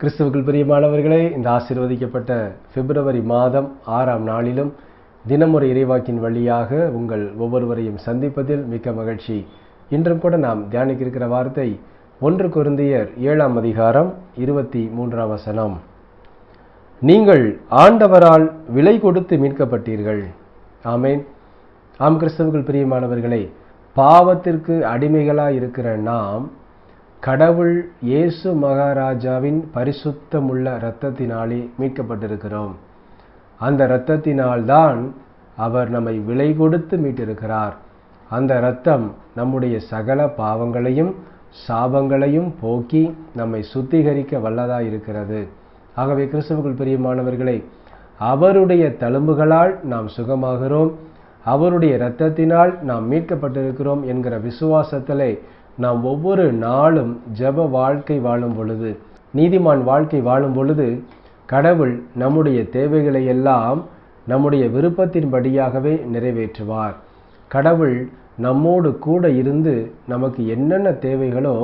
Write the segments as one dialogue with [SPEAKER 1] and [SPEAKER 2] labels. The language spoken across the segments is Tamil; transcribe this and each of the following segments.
[SPEAKER 1] கிறிஸ்துவுக்குள் பிரியமானவர்களே இந்த ஆசீர்வதிக்கப்பட்ட பிப்ரவரி மாதம் ஆறாம் நாளிலும் தினமுறை இறைவாக்கின் வழியாக உங்கள் ஒவ்வொருவரையும் சந்திப்பதில் மிக்க மகிழ்ச்சி. இன்றும் கூட நாம் தியானிக்க இருக்கிற வார்த்தை ஒன்று குருந்தியர் ஏழாம் அதிகாரம் இருபத்தி மூன்றாம் வசனம். நீங்கள் ஆண்டவரால் விலை கொடுத்து மீட்கப்பட்டீர்கள். ஆமேன். ஆம் கிறிஸ்தவர்கள் பிரியமானவர்களே பாவத்திற்கு அடிமைகளாக இருக்கிற நாம் கடவுள் இயேசு மகாராஜாவின் பரிசுத்தமுள்ள இரத்தத்தினாலே மீட்கப்பட்டிருக்கிறோம். அந்த இரத்தத்தினால்தான் அவர் நம்மை விலை கொடுத்து மீட்டிருக்கிறார். அந்த இரத்தம் நம்முடைய சகல பாவங்களையும் சாபங்களையும் போக்கி நம்மை சுத்திகரிக்க வல்லதாக இருக்கிறது. ஆகவே கிறிஸ்தவர்கள் பிரியமானவர்களை அவருடைய தழும்புகளால் நாம் சுகமாகிறோம். அவருடைய இரத்தத்தினால் நாம் மீட்கப்பட்டிருக்கிறோம் என்கிற விசுவாசத்திலே நாம் ஒவ்வொரு நாளும் ஜெப வாழ்க்கை வாழும் பொழுது நீதிமான் வாழ்க்கை வாழும் பொழுது கடவுள் நம்முடைய தேவைகளை எல்லாம் நம்முடைய விருப்பத்தின்படியாகவே நிறைவேற்றுவார். கடவுள் நம்மோடு கூட இருந்து நமக்கு என்னென்ன தேவைகளோ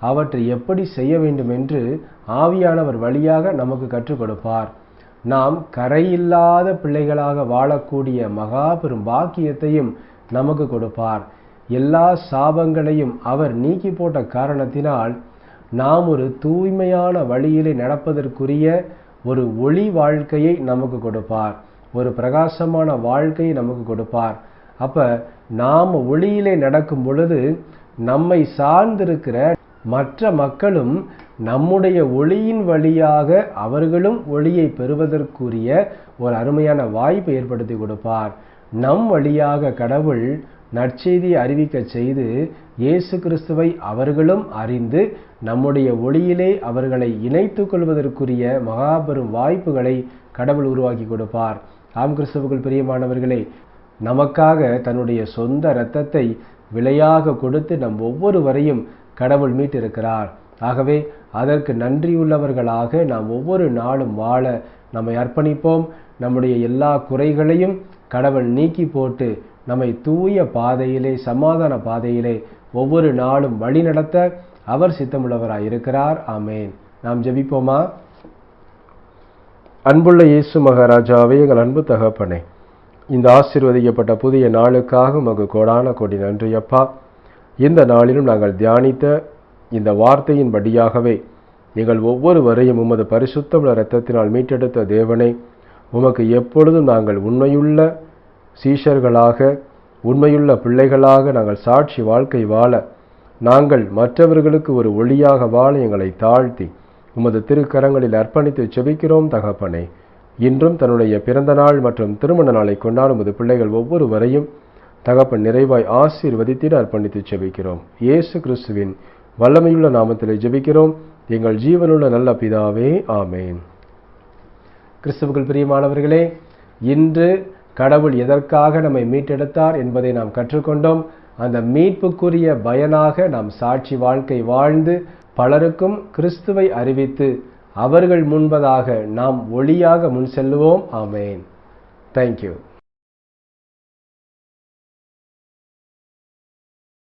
[SPEAKER 1] அவற்றை எப்படி செய்ய வேண்டும் என்று ஆவியானவர் வழியாக நமக்கு கற்றுக் கொடுப்பார். நாம் கரையில்லாத பிள்ளைகளாக வாழக்கூடிய மகா பெரும் பாக்கியத்தையும் நமக்கு கொடுப்பார். எல்லா சாபங்களையும் அவர் நீக்கி போட்ட காரணத்தினால் நாம் ஒரு தூய்மையான வழியிலே நடப்பதற்குரிய ஒரு ஒளி வாழ்க்கையை நமக்கு கொடுப்பார். ஒரு பிரகாசமான வாழ்க்கையை நமக்கு கொடுப்பார். அப்ப நாம் ஒளியிலே நடக்கும் பொழுது நம்மை சார்ந்திருக்கிற மற்ற மக்களும் நம்முடைய ஒளியின் வழியாக அவர்களும் ஒளியை பெறுவதற்குரிய ஒரு அருமையான வாய்ப்பை ஏற்படுத்தி கொடுப்பார். நம் வழியாக கடவுள் நற்செய்தி அறிவிக்க செய்து இயேசு கிறிஸ்துவை அவர்களும் அறிந்து நம்முடைய ஒளியிலே அவர்களை இணைத்துக் கொள்வதற்குரிய மகாபெரும் வாய்ப்புகளை கடவுள் உருவாக்கி கொடுப்பார். ஆம் கிறிஸ்துவுக்குள் பிரியமானவர்களே நமக்காக தன்னுடைய சொந்த இரத்தத்தை விலையாக கொடுத்து நம் ஒவ்வொருவரையும் கடவுள் மீட்டிருக்கிறார். ஆகவே அதற்கு நன்றியுள்ளவர்களாக நாம் ஒவ்வொரு நாளும் வாழ நம்மை அர்ப்பணிப்போம். நம்முடைய எல்லா குறைகளையும் கடவுள் நீக்கி போட்டு நம்மை தூய பாதையிலே சமாதான பாதையிலே ஒவ்வொரு நாளும் வழிநடத்த அவர் சித்தமுள்ளவராய் இருக்கிறார். ஆமேன். நாம் ஜெபிப்போமா? அன்புள்ள இயேசு மகாராஜாவே எங்கள் அன்பு தகப்பனே இந்த ஆசீர்வதிக்கப்பட்ட புதிய நாளுக்காக உமக்கு கோடான கோடி நன்றி அப்பா இந்த நாளிலும் நாங்கள் தியானித்த இந்த வார்த்தையின் படியாகவே எங்கள் ஒவ்வொருவரையும் உமது பரிசுத்தமுள்ள இரத்தத்தினால் மீட்டெடுத்த தேவனை உமக்கு எப்பொழுதும் நாங்கள் உண்மையுள்ள சீஷர்களாக உண்மையுள்ள பிள்ளைகளாக நாங்கள் சாட்சி வாழ்க்கை வாழ நாங்கள் மற்றவர்களுக்கு ஒரு ஒளியாக வாழ எங்களை தாழ்த்தி உமது திருக்கரங்களில் அர்ப்பணித்து செபிக்கிறோம் தகப்பனே. இன்றும் தன்னுடைய பிறந்த நாள் மற்றும் திருமண நாளை கொண்டாடும் உமது பிள்ளைகள் ஒவ்வொருவரையும் தகப்பன் நிறைவாய் ஆசீர்வதித்திட அர்ப்பணித்து செபிக்கிறோம். இயேசு கிறிஸ்துவின் வல்லமையுள்ள நாமத்திலே ஜெபிக்கிறோம். எங்கள் ஜீவனுள்ள நல்ல பிதாவே ஆமேன். கிறிஸ்துவுக்குள் பிரியமானவர்களே இன்று கடவுள் எதற்காக நம்மை மீட்டெடுத்தார் என்பதை நாம் கற்றுக்கொண்டோம். அந்த மீட்புக்குரிய பயனாக நாம் சாட்சி வாழ்க்கை வாழ்ந்து பலருக்கும் கிறிஸ்துவை அறிவித்து அவர்கள் முன்பதாக நாம் ஒளியாக முன் செல்லுவோம். ஆமேன். தேங்க்யூ